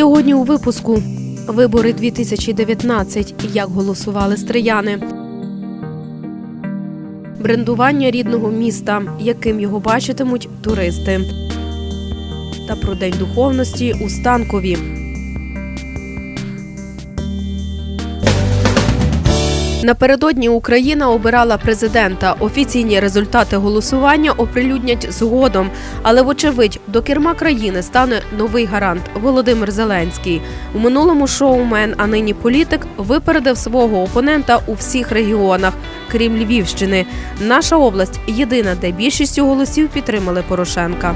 Сьогодні у випуску вибори 2019. Як голосували стрияни. Брендування рідного міста, яким його бачитимуть туристи. Та про день духовності у Станкові. Напередодні Україна обирала президента. Офіційні результати голосування оприлюднять згодом. Але, вочевидь, до керма країни стане новий гарант Володимир Зеленський. У минулому шоумен, а нині політик, випередив свого опонента у всіх регіонах, крім Львівщини. Наша область єдина, де більшістю голосів підтримали Порошенка.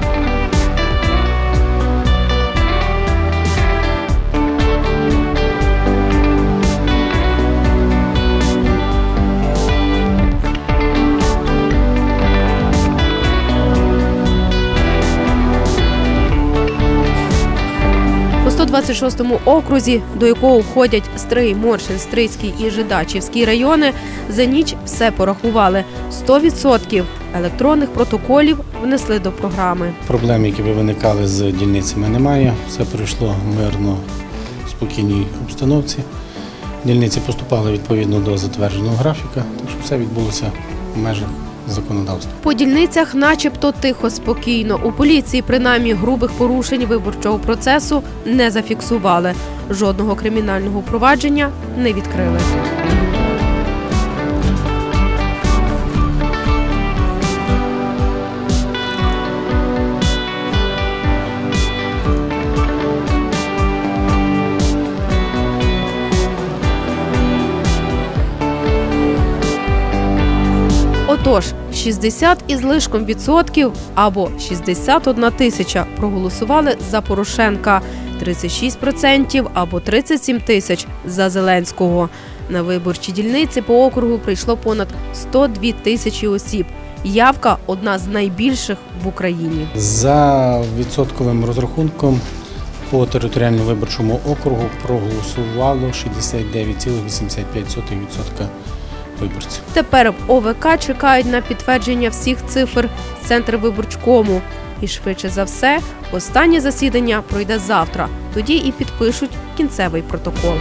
У 126-му окрузі, до якого входять Стрий, Моршин, Стрийський і Жидачівський райони, за ніч все порахували. 100% електронних протоколів внесли до програми. Проблем, які виникали з дільницями, немає. Все пройшло мирно, в спокійній обстановці. Дільниці поступали відповідно до затвердженого графіка, так що все відбулося в межах законодавства. По дільницях, начебто, тихо, спокійно. У поліції, принаймні, грубих порушень виборчого процесу не зафіксували. Жодного кримінального провадження не відкрили. Отож, 60 із лишком відсотків або 61 тисяча проголосували за Порошенка, 36% або 37 тисяч за Зеленського. На виборчі дільниці по округу прийшло понад 102 тисячі осіб. Явка одна з найбільших в Україні. За відсотковим розрахунком по територіальному виборчому округу проголосувало 69,85% виборців. Тепер в ОВК чекають на підтвердження всіх цифр з центр виборчкому. І швидше за все, останнє засідання пройде завтра. Тоді і підпишуть кінцевий протокол.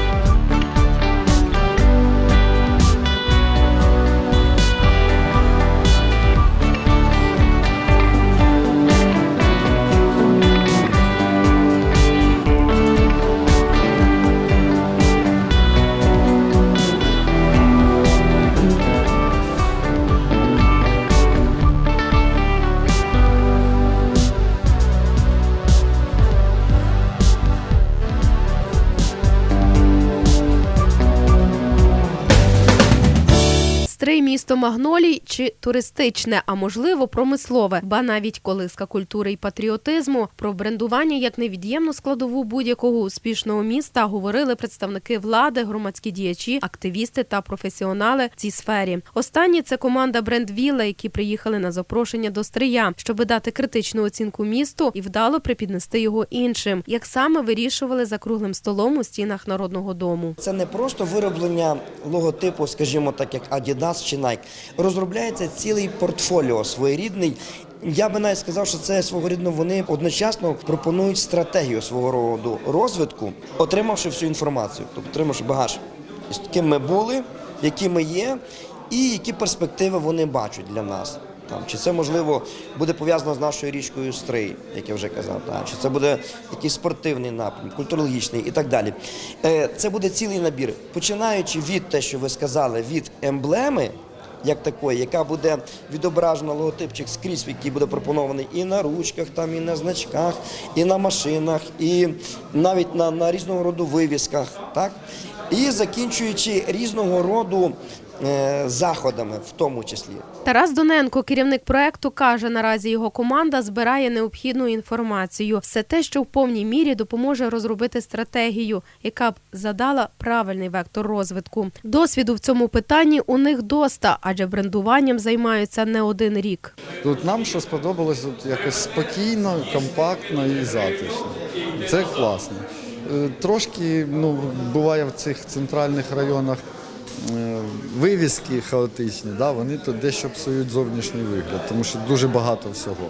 Стрий місто Магнолій чи туристичне, а можливо промислове, ба навіть колиска культури і патріотизму. Про брендування як невід'ємну складову будь-якого успішного міста говорили представники влади, громадські діячі, активісти та професіонали в цій сфері. Останні це команда Брендвіла, які приїхали на запрошення до Стрия, щоб дати критичну оцінку місту і вдало припіднести його іншим. Як саме вирішували за круглим столом у стінах народного дому. Це не просто вироблення логотипу, скажімо так, як Чи Nike. Розробляється цілий портфоліо своєрідний. Я би навіть сказав, що це свого вони одночасно пропонують стратегію свого роду розвитку, отримавши всю інформацію, тобто отримавши багаж, з ким ми були, які ми є, і які перспективи вони бачать для нас. Там, чи це можливо буде пов'язано з нашою річкою Стрий, як я вже казав, та, чи це буде якийсь спортивний напрям, культурологічний і так далі. Е, це буде цілий набір, починаючи від те, що ви сказали, від емблеми. Як такої, яка буде відображена логотипчик скрізь, який буде пропонований і на ручках, там, і на значках, і на машинах, і навіть на, на різного роду вивісках, так? І закінчуючи різного роду заходами, в тому числі. Тарас Доненко, керівник проекту, каже, наразі його команда збирає необхідну інформацію. Все те, що в повній мірі допоможе розробити стратегію, яка б задала правильний вектор розвитку. Досвіду в цьому питанні у них доста, адже брендуванням займаються не один рік. Тут нам що сподобалось, тут якось спокійно, компактно і затишно. Це класно. Е, Трошки ну, буває в цих центральних районах е, вивіски хаотичні, да, вони тут дещо псують зовнішній вигляд, тому що дуже багато всього.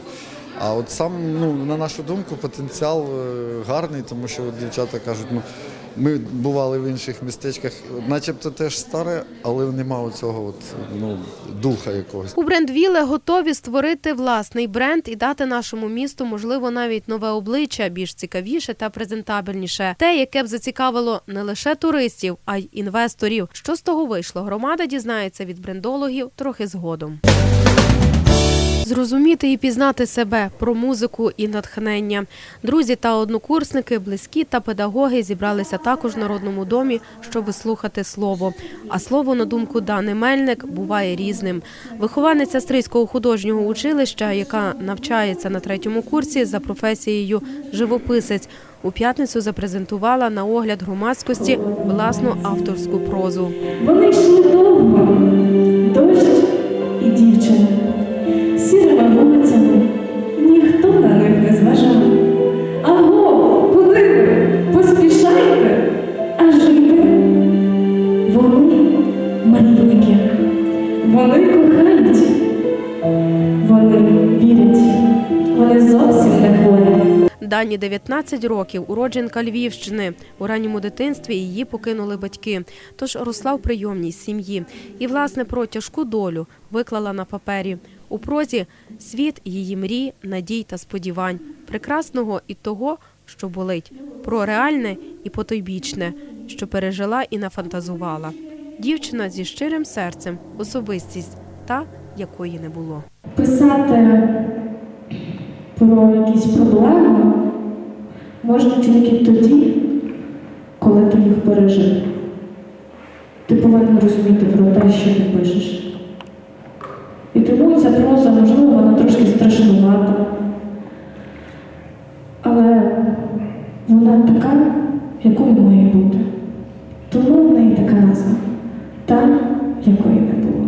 А от сам, ну, на нашу думку, потенціал е, гарний, тому що от дівчата кажуть, ну, ми бували в інших містечках, начебто теж старе, але нема цього от, ну, духа якогось. У брендвіле готові створити власний бренд і дати нашому місту, можливо, навіть нове обличчя, більш цікавіше та презентабельніше. Те, яке б зацікавило не лише туристів, а й інвесторів. Що з того вийшло? Громада дізнається від брендологів трохи згодом. Зрозуміти і пізнати себе про музику і натхнення. Друзі та однокурсники, близькі та педагоги зібралися також в народному домі, щоб слухати слово. А слово, на думку Дани Мельник, буває різним. Вихованиця Стрийського художнього училища, яка навчається на третьому курсі за професією живописець, у п'ятницю запрезентувала на огляд громадськості власну авторську прозу. Вони йшли довго, дощ і дівчина. Дані 19 років, уродженка Львівщини. У ранньому дитинстві її покинули батьки, тож росла в прийомній сім'ї. І, власне, про тяжку долю виклала на папері. У прозі світ її мрій, надій та сподівань, прекрасного і того, що болить, про реальне і потойбічне, що пережила і нафантазувала. Дівчина зі щирим серцем, особистість, та якої не було. Писати про якісь проблеми можна тільки тоді, коли ти їх пережив. Ти повинен розуміти про те, що ти пишеш. І тому ця проза, можливо, вона трошки страшнувата, але вона така, якою має бути. Тому в неї така назва та, якої не було.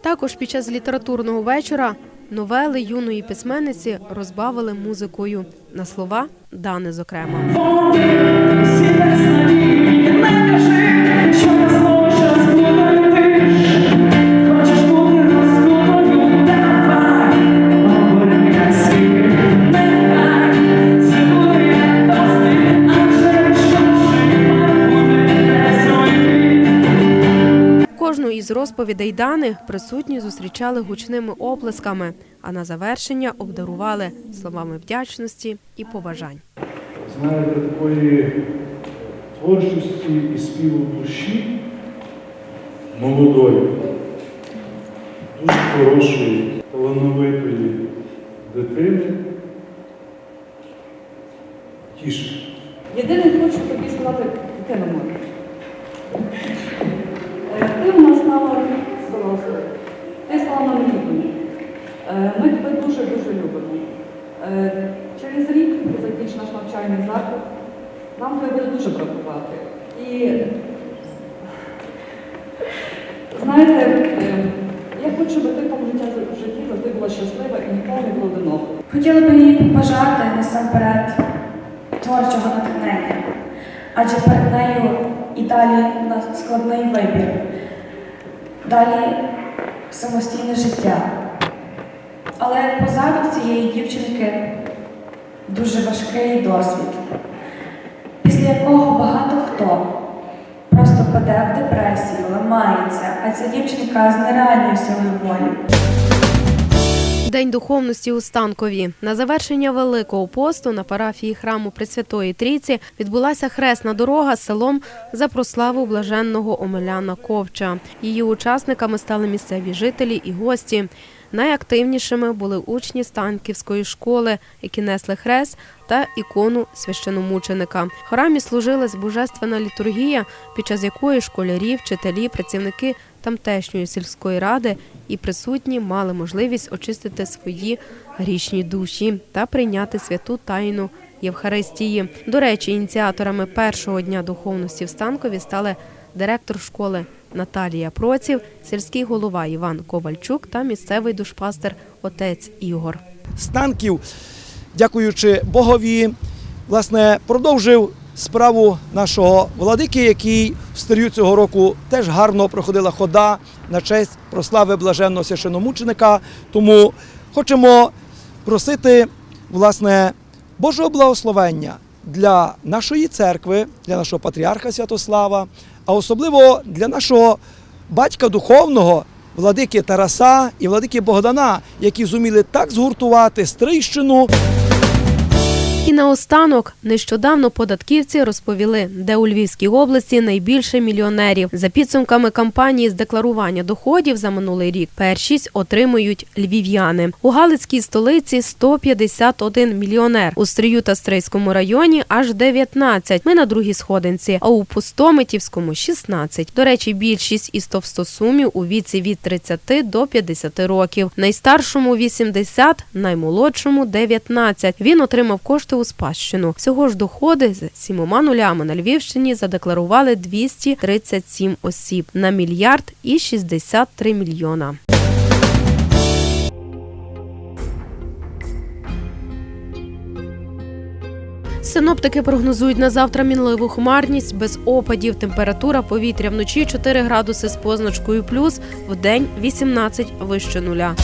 Також під час літературного вечора новели юної письменниці розбавили музикою на слова Дани, зокрема. Розповідей Дани присутні зустрічали гучними оплесками, а на завершення обдарували словами вдячності і поважань. знаєте, такої творчості і співу душі молодої, дуже хорошої, талановитої дитини. Тішить. Єдине хочу тобі сказати, Ми тебе дуже-дуже любимо. Е, Через рік ти закінчиш наш навчальний заклад. Нам тебе буде дуже бракувати. І знаєте, е, я хочу, щоб ти тому життя в житті завжди була щаслива і ніколи не була одинока. Хотіла би їй побажати насамперед творчого натхнення, адже перед нею і далі складний вибір, далі самостійне життя. Але позаду цієї дівчинки дуже важкий досвід, після якого багато хто просто паде в депресію, ламається, а ця дівчинка з нереальною силою волі. День духовності у Станкові. На завершення Великого посту на парафії храму Пресвятої Трійці відбулася хресна дорога селом за прославу блаженного Омеляна Ковча. Її учасниками стали місцеві жителі і гості. Найактивнішими були учні Станківської школи, які несли хрест та ікону священомученика. В храмі служилась божественна літургія, під час якої школярі, вчителі, працівники тамтешньої сільської ради і присутні мали можливість очистити свої грішні душі та прийняти святу тайну Євхаристії. До речі, ініціаторами першого дня духовності в Станкові стали директор школи Наталія Проців, сільський голова Іван Ковальчук та місцевий душпастер отець Ігор. Станків, дякуючи Богові, власне, продовжив справу нашого владики, який в стрію цього року теж гарно проходила хода на честь прослави блаженного священомученика. Тому хочемо просити власне Божого благословення для нашої церкви, для нашого патріарха Святослава, а особливо для нашого батька духовного, владики Тараса і владики Богдана, які зуміли так згуртувати Стрийщину. І наостанок нещодавно податківці розповіли, де у Львівській області найбільше мільйонерів. За підсумками кампанії з декларування доходів за минулий рік першість отримують львів'яни. У Галицькій столиці 151 мільйонер. У Стрию та Стрийському районі аж 19. Ми на другій сходинці, а у Пустомитівському 16. До речі, більшість із товстосумів у віці від 30 до 50 років. Найстаршому 80, наймолодшому 19. Він отримав кошти у спадщину. Всього ж доходи з сімома нулями на Львівщині задекларували 237 осіб на мільярд і 63 мільйона. Синоптики прогнозують на завтра мінливу хмарність без опадів. Температура повітря вночі 4 градуси з позначкою плюс, в день 18 вище нуля.